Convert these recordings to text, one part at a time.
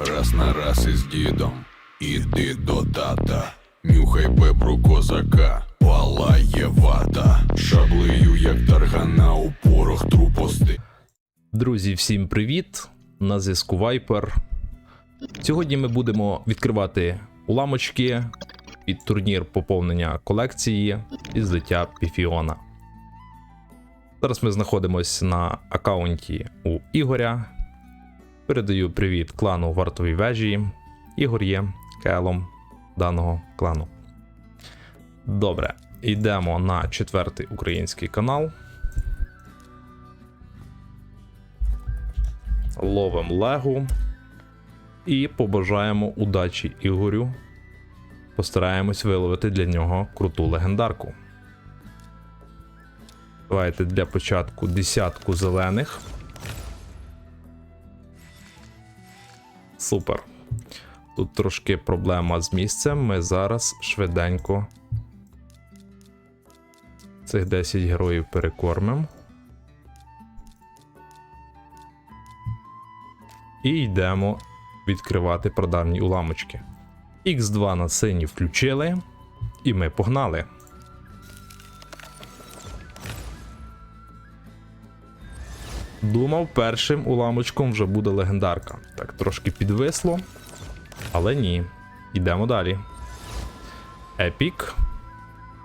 Раз на раз із дідом, іди до тата, нюхай бебру козака, палає вата, шаблею, як таргана у порох трупости. Друзі, всім привіт! На зв'язку Viper. Сьогодні ми будемо відкривати уламочки під турнір поповнення колекції і злиття Піфіона. Зараз ми знаходимося на аккаунті у Ігоря. Передаю привіт клану Вартовій вежі. Ігор є келом даного клану. Добре, йдемо на четвертий український канал. ловим легу і побажаємо удачі Ігорю. Постараємось виловити для нього круту легендарку. Давайте для початку десятку зелених. Супер. Тут трошки проблема з місцем. Ми зараз швиденько цих 10 героїв перекормимо. І йдемо відкривати прадавні уламочки. Х2 на сині включили, і ми погнали. Думав, першим уламочком вже буде легендарка. Так, трошки підвисло. Але ні. Йдемо далі. Епік.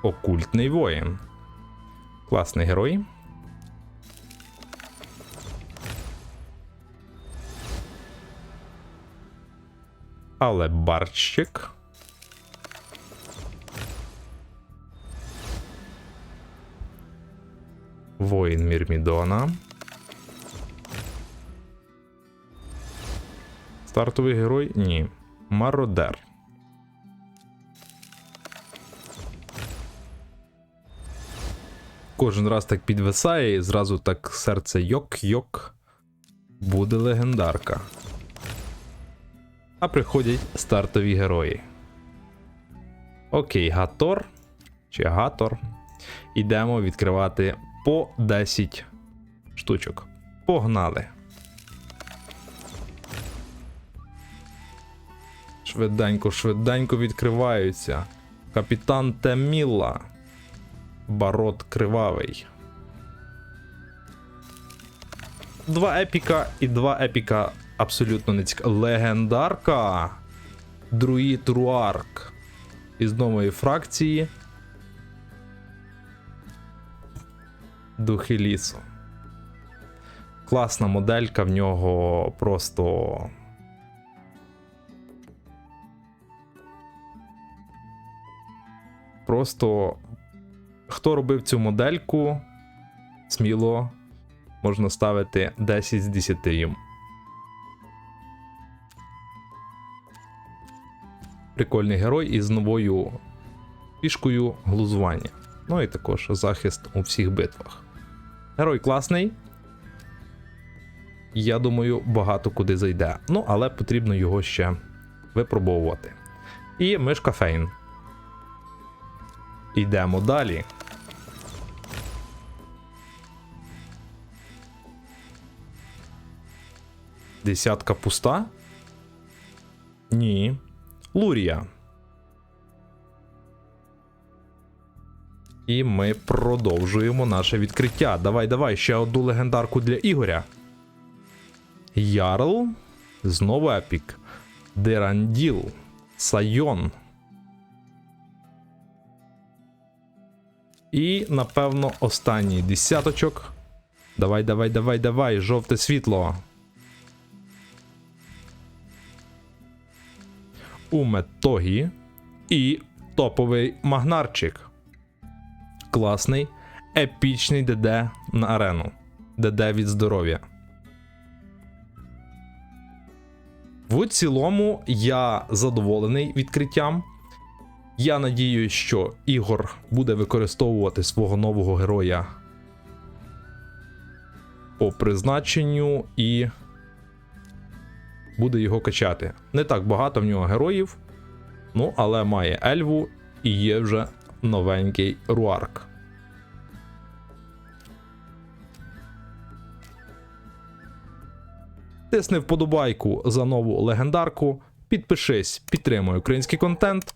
Окультний воїн. Класний герой. Але барщик. Воїн Мірмідона. Стартовий герой? Ні. Мародер. Кожен раз так підвисає і зразу так серце йок-йок. Буде легендарка а приходять стартові герої. Окей, Гатор чи Гатор. Ідемо відкривати по 10 штучок. Погнали. Швиденько, швиденько відкриваються. Капітан Теміла. Барот Кривавий. Два епіка і два епіка абсолютно не цікаво. Легендарка. Друїд Руарк. Із нової фракції. Духи лісу. Класна моделька в нього просто. Просто хто робив цю модельку, сміло можна ставити 10 з 10 їм. Прикольний герой із новою фішкою глузування. Ну і також захист у всіх битвах. Герой класний. Я думаю, багато куди зайде. Ну, але потрібно його ще випробовувати. І мишка Фейн. Йдемо далі. Десятка пуста? Ні. Лурія. І ми продовжуємо наше відкриття. Давай, давай, ще одну легендарку для Ігоря. Ярл. Знову епік. Деранділ. Сайон. І, напевно, останній десяточок. Давай, давай, давай, давай, жовте світло. Уметогі і топовий магнарчик. Класний, епічний ДД на арену. ДД від здоров'я. В цілому я задоволений відкриттям. Я надію, що Ігор буде використовувати свого нового героя по призначенню і буде його качати. Не так багато в нього героїв, ну, але має Ельву і є вже новенький Руарк. Тисни вподобайку за нову легендарку, підпишись, підтримуй український контент